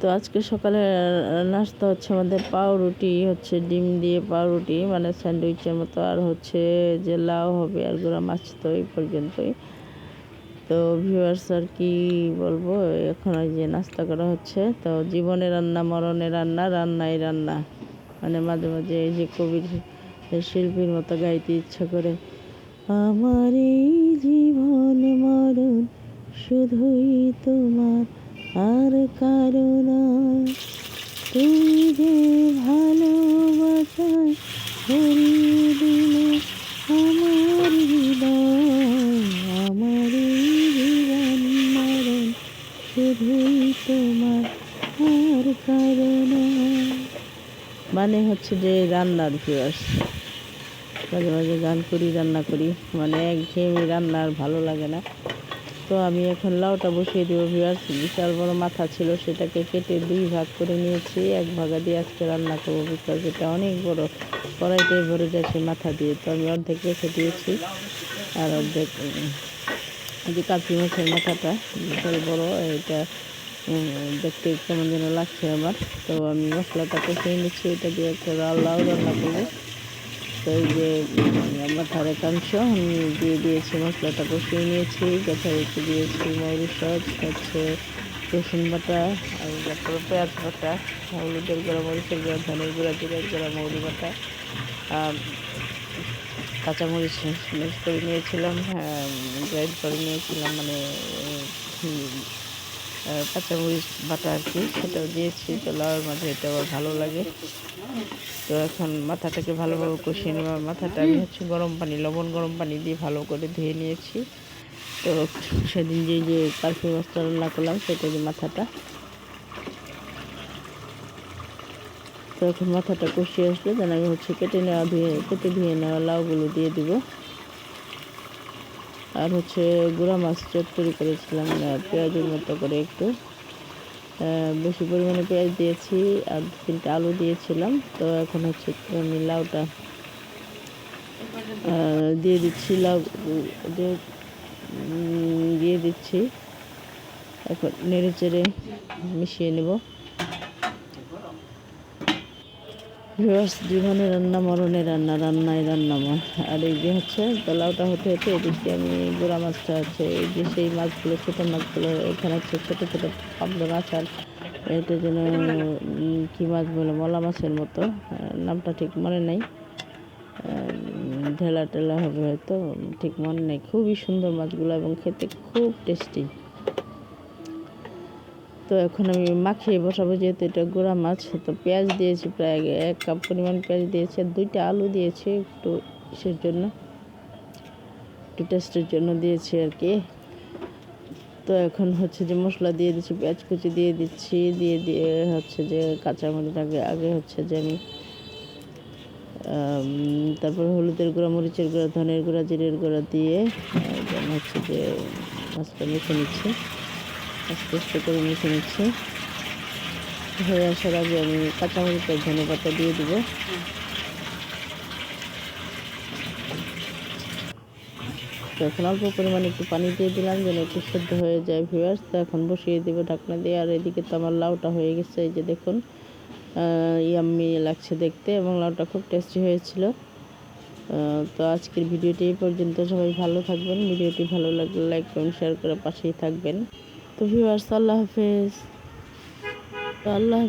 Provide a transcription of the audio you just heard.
তো আজকে সকালে নাস্তা হচ্ছে আমাদের পাউরুটি, হচ্ছে ডিম দিয়ে পাউরুটি মানে স্যান্ডউইচের মতো, আর হচ্ছে যে লাউ হবে আর গোড়া মাছ, তো এই পর্যন্তই। তো ভিউয়ার্স আর কি বলব, এখন ওই যে নাস্তা করা হচ্ছে। তো জীবনে রান্না, মরণে রান্না, রান্নাই রান্না। মানে মাঝে মাঝে এই যে কবির শিল্পীর মতো গাইতে ইচ্ছা করে আমার এই জীবন মরণ, শুধুই তোমার আর কারণ তুমি যে ভালোবাসায় ভরিয়ে দিলে আমার আমার জীবন মরণ শুধুই তোমার আর কারণ। মানে হচ্ছে যে রান্নার ভিউয়ার্স মাঝে মাঝে গান করি, রান্না করি মানে একঘেয়েমি রান্না আর ভালো লাগে না। তো আমি এখন লাউটা বসিয়ে দেবো ভিউয়ার্স বিশাল বড় মাথা ছিল, সেটাকে কেটে দুই ভাগ করে নিয়েছি। এক ভাগা দিয়ে আজকে রান্না করব বিকজ এটা অনেক বড়। কড়াইতে ভরে যাচ্ছে মাথা দিয়ে। তো আমি অর্ধেক রেখে দিয়েছি। আর অর্ধেক যে কাপি মাছের মাথাটা, বিশাল বড়, এটা দেখতে কেমন যেন লাগছে আমার। তো আমি মশলাটা কষিয়ে নিচ্ছি, এটা দিয়ে একটা লাউ রান্না করব। তো এই যে উম, মাথার একাংশ দিয়ে দিয়েছি মশলাটা কষিয়ে নিয়েছি যথারীতি দিয়েছি মৌরি সস হচ্ছে রসুন বাটা আর তারপরে পেঁয়াজ বাটা হলুদের গুঁড়া মরিচের গুঁড়া ধনের গুঁড়া জিরের গুঁড়া মৌরি বাটা কাঁচামরিচ মিক্স করে নিয়েছিলাম গ্রাইন্ড করে নিয়েছিলাম মানে কাঁচামরিচ বাটা আর কি, সেটাও দিয়েছি। তো লাউয়ের মাঝে এটা আবার ভালো লাগে। তো এখন মাথাটাকে ভালোভাবে কষিয়ে নেওয়া মাথাটা আমি হচ্ছে গরম পানি, লবণ গরম পানি দিয়ে ভালো করে ধুয়ে নিয়েছি। তো সেদিন যে যে কালফি মাছটা রান্না করলাম, সেটা যে মাথাটা। তো এখন মাথাটা কষিয়ে আসলে যেন আমি হচ্ছে কেটে নেওয়া, ধুয়ে, কেটে ধুয়ে নেওয়া লাউগুলো দিয়ে দিব। আর হচ্ছে গুঁড়া মাছ চটচড়ি করেছিলাম পেঁয়াজের মতো করে একটু। বেশি পরিমাণে পেঁয়াজ দিয়েছি আর তিনটা আলু দিয়েছিলাম। তো এখন হচ্ছে আমি লাউটা দিয়ে দিচ্ছি, লাউ দিয়ে দিচ্ছি। এখন নেড়ে চেড়ে মিশিয়ে নেব। ভিউয়ার্স, জীবনে রান্না, মরণে রান্না, রান্নায় রান্না মা। আর এই যে হচ্ছে, পোলাওটা হতে হতে এদিকে আমি গোড়া মাছটা আছে, এই যে সেই মাছগুলো, ছোটো মাছগুলো, এখানে হচ্ছে ছোটো ছোটো পাবলো মাছ আর এটা যেন কী মাছ বলে, মলা মাছের মতো। নামটা ঠিক মনে নেই। ঢেলা টেলা হবে হয়তো, ঠিক মনে নেই। খুবই সুন্দর মাছগুলো এবং খেতে খুব টেস্টি। তো এখন আমি মাখিয়ে বসাবো, যেহেতু এটা গুঁড়া মাছ, তো পেঁয়াজ দিয়েছি প্রায় এক কাপ পরিমাণ পেঁয়াজ দিয়েছি আর দুইটা আলু দিয়েছি একটু ইসের জন্য, একটু টেস্টের জন্য দিয়েছি আর কি। তো এখন হচ্ছে যে মশলা দিয়ে দিচ্ছি, পেঁয়াজ কুচি দিয়ে দিচ্ছি, দিয়ে দিয়ে হচ্ছে যে কাঁচামরিচ আগে আগে হচ্ছে যে আমি তারপর হলুদের গুঁড়া, মরিচের গুঁড়া, ধনের গুঁড়া, জিরের গুঁড়া দিয়ে হচ্ছে যে মাছটা মেখে নিচ্ছি। আস্তে আস্তে করে মিশে নিচ্ছি। হয়ে আসার আগে আমি কাঁচামরিচ আর ধনে পাতা দিয়ে দেবো। এখন অল্প পরিমাণে একটু পানি দিয়ে দিলাম যেন একটু সেদ্ধ হয়ে যায় ভিউয়ার্স তো এখন বসিয়ে দেবো ঢাকনা দিয়ে। আর এদিকে তো আমার লাউটা হয়ে গেছে, এই যে দেখুন। ইয়াম্মি লাগছে দেখতে এবং লাউটা খুব টেস্টি হয়েছিল। তো আজকের ভিডিওটি এই পর্যন্ত। সবাই ভালো থাকবেন। ভিডিওটি ভালো লাগলে লাইক কমেন্ট শেয়ার করে পাশেই থাকবেন। তো ভিউয়ার্স আল্লাহ হাফেজ। আল্লাহ